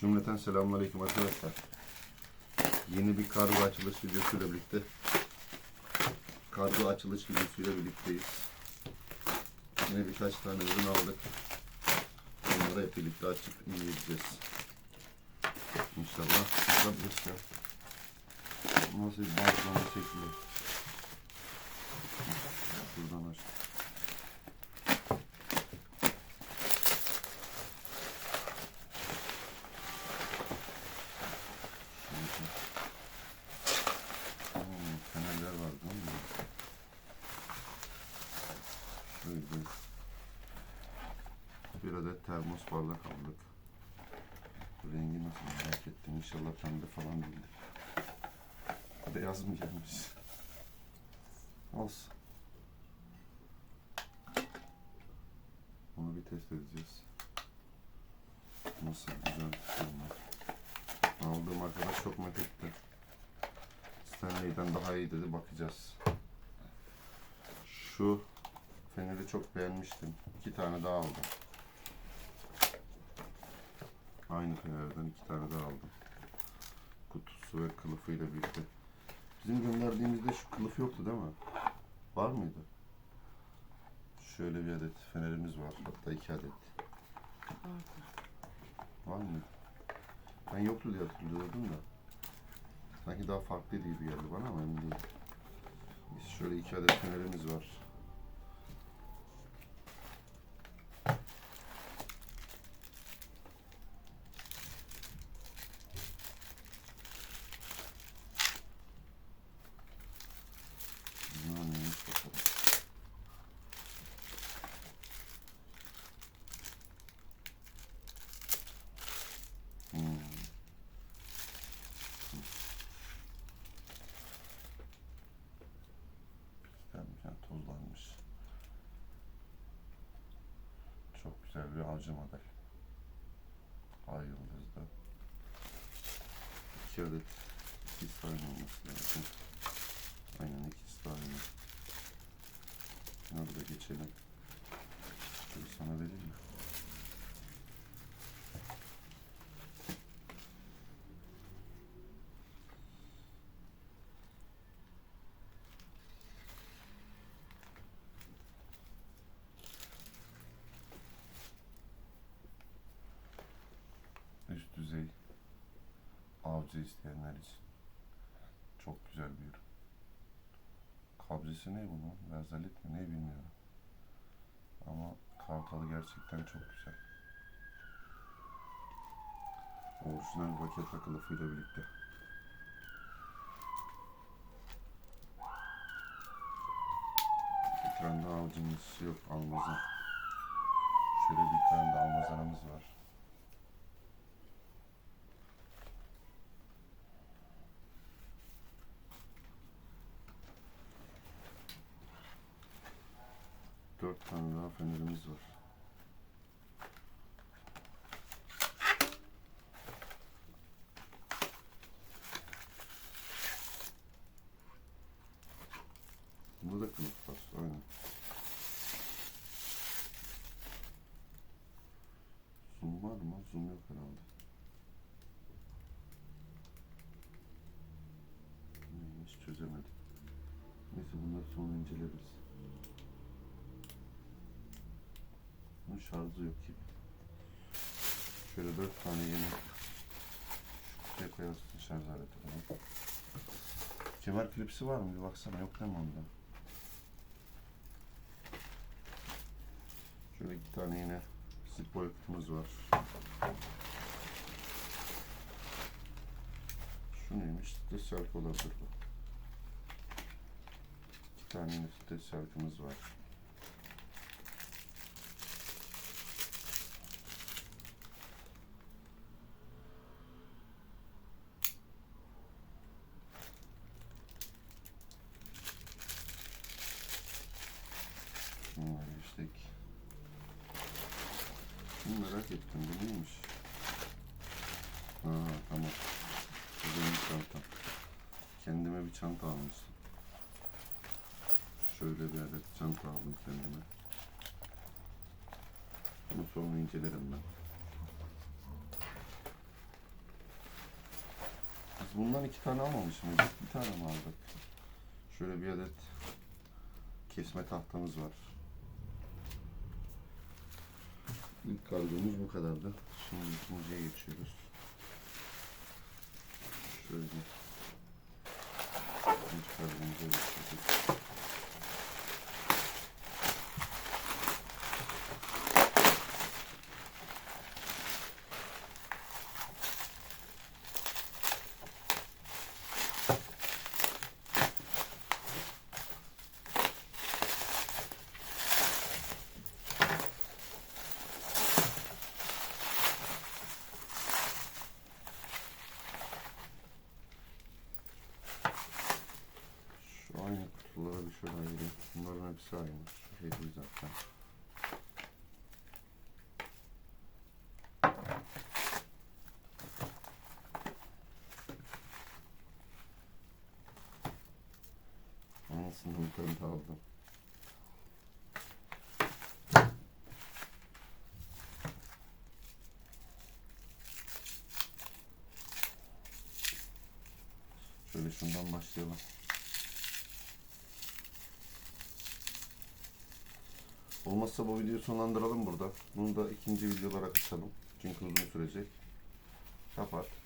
Cümleten selamünaleyküm arkadaşlar. Yeni bir kargo açılış videosuyla birlikte kargo açılış videosuyla birlikteyiz. Yine birkaç tane ürün aldık. Onları hep birlikte açıp inceleyeceğiz. İnşallah tutabiliriz ya. Nasıl bir bazlama şekli. Şuradan aç. Hmm, fenerler var değil mi? Şöyle. Bir adet termos bardak aldık. Rengi nasıl merak ettim. İnşallah pembe falan değildir. Beyaz mı gelmiş? Olsun. Bunu bir test edeceğiz. Nasıl güzel olmak. Aldığım arkadaş çok merak etti. Stanley'den daha iyi dedi bakacağız. Şu feneri çok beğenmiştim. İki tane daha aldım. Aynı fenerden iki tane daha aldım. Kutusu ve kılıfıyla birlikte. Bizim gönderdiğimizde şu kılıf yoktu değil mi? Var mıydı? Şöyle bir adet fenerimiz var. Hatta iki adet. Var mı? Ben yoktu diye hatırlıyordum da. Sanki daha farklıydı gibi geldi bana ama emin değilim. Şöyle iki adet fenerimiz var. Bir avcı model. Ay yıldızda. İki adet ikisi de aynı olması lazım. Aynen ikisi de aynı. Şuna da geçelim. Şunu sana vereyim mi? Avcı isteyenler için çok güzel bir ürün. Kabzesi ne bunun? Lazalit mi ne bilmiyorum. Ama kartalı gerçekten çok güzel. Orijinal paket kılıfıyla birlikte. Bir tane daha avcımız yok almazan. Şöyle bir tane de almazanımız var. Dört tane daha fenerimiz var. Bunda da kılıf var. Aynen. Zoom var mı? Zoom yok herhalde. Neymiş çözemedim. Neyse bunları sonra inceleriz. Bunun şarjı yok gibi. Şöyle dört tane yeni şu koyarsın şarj aleti falan. Kemer klipsi var mı? Bir baksana yok değil mi onda? Şöyle iki tane yine kutumuz var. Şu neymiş? Stres şarkı olabilir bu. İki tane stres var. Bunları işte Şunu merak ettim. Bu neymiş? Ha tamam. Bu benim çantam. Kendime bir çanta almıştım. Şöyle bir adet çanta aldım kendime. Bunu sonra incelerim ben. bundan iki tane almamış mıydık? Bir tane mi aldık? Şöyle bir adet kesme tahtamız var. İlk kargomuz bu kadardı. Şimdi ikinciye geçiyoruz. Şöyle ikinci kargomuza geçiyoruz. Şu aynı kutulara bir şöyle ayırayım. Aynı. Şu hediye zaten. Anasını yukarıda aldım. Şöyle şundan başlayalım. Olmazsa bu videoyu sonlandıralım burada. Bunu da ikinci video olarak açalım. Çünkü uzun sürecek. Kapat.